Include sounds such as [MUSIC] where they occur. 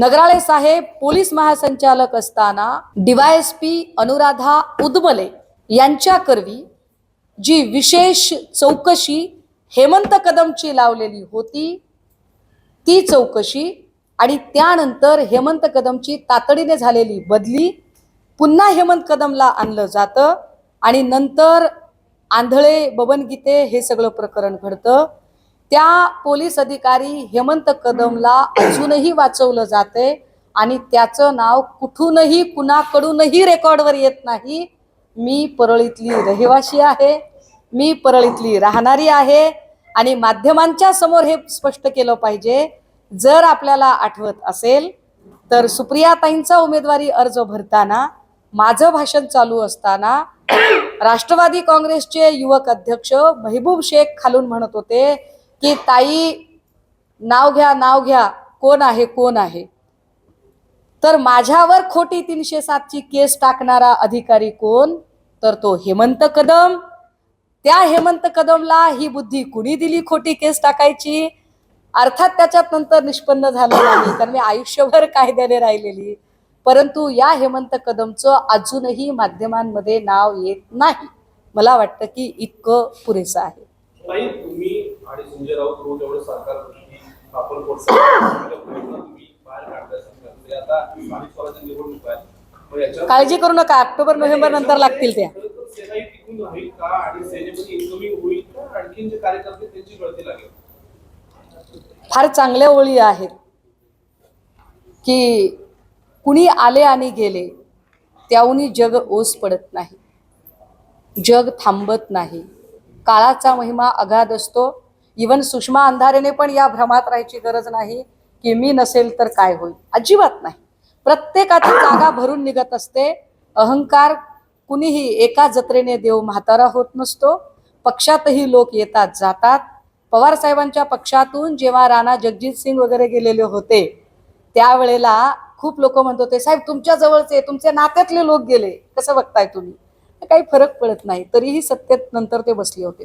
नगराळे साहेब police महासंचालक असताना DySP Anuradha उदमले यांच्याकरवी जी विशेष चौकशी हेमंत कदमची लावलेली होती ती चौकशी आणि त्यानंतर हेमंत कदमची तातडीने झालेली बदली पुन्हा हेमंत कदमला आणलं जातं आणि नंतर आंधळे बबनगीते हे सगळं प्रकरण घडतं. त्या पोलीस अधिकारी हेमंत कदमला अजूनही वाचवलं जाते आणि त्याचं नाव कुठूनही कुणाकडूनही रेकॉर्डवर येत नाही. मी परळीतली रहिवाशी आहे. मी परळीतली राहणारी आहे आणि माध्यमांच्या समोर हे स्पष्ट केलं पाहिजे. जर आपल्याला आठवत असेल तर सुप्रियाताईंचा उमेदवारी अर्ज भरताना माझं भाषण चालू असताना राष्ट्रवादी काँग्रेसचे युवक अध्यक्ष महबूब शेख खालून म्हणत होते की ताई नाव घ्या नाव घ्या कोण आहे कोण आहे? तर माझ्यावर खोटी तीनशे सातची केस टाकणारा अधिकारी कोण? तर तो हेमंत कदम. त्या हेमंत कदमला ही बुद्धी कुणी दिली खोटी केस टाकायची? अर्थात त्याच्यात नंतर निष्पन्न झालं नाही कारण मी आयुष्यभर कायद्याने राहिलेली. परंतु या हेमंत कदमचं अजूनही माध्यमांमध्ये नाव येत नाही. मला वाटतं की इतकं पुरेसं आहे. संजय राऊत रोज एवढं सरकार आपण [COUGHS] तुम्ही बाहेर काढताय सरकार ते आता स्थानिक स्वराज्य निवडणूक आहे. मग याच्यावर काळजी करू नका. ऑक्टोबर नोव्हेंबर नंतर लागतील त्या. फार चांगल्या ओळी आहेत की कुणी आले आणि गेले त्याहूनही जग ओस पडत नाही. जग थांबत नाही. काळाचा महिमा अगाध असतो. इवन सुषमा अंधारेने पण या भ्रमात राहायची गरज नाही. की मी नसेल तर काय होईल? अजिबात नाही. प्रत्येकाची जागा भरून निघत असते. अहंकार कुणीही एका जत्रेने देव म्हातारा होत नसतो. पक्षातही लोक येतात जातात. पवार साहेबांच्या पक्षातून जेव्हा राणा जगजित सिंग वगैरे गेलेले होते त्यावेळेला खूप लोक म्हणत होते साहेब तुमच्या जवळचे तुमच्या नात्यातले लोक गेले. कसं बघताय तुम्ही? काही फरक पडत नाही. तरीही सत्तेत नंतर ते बसले होते.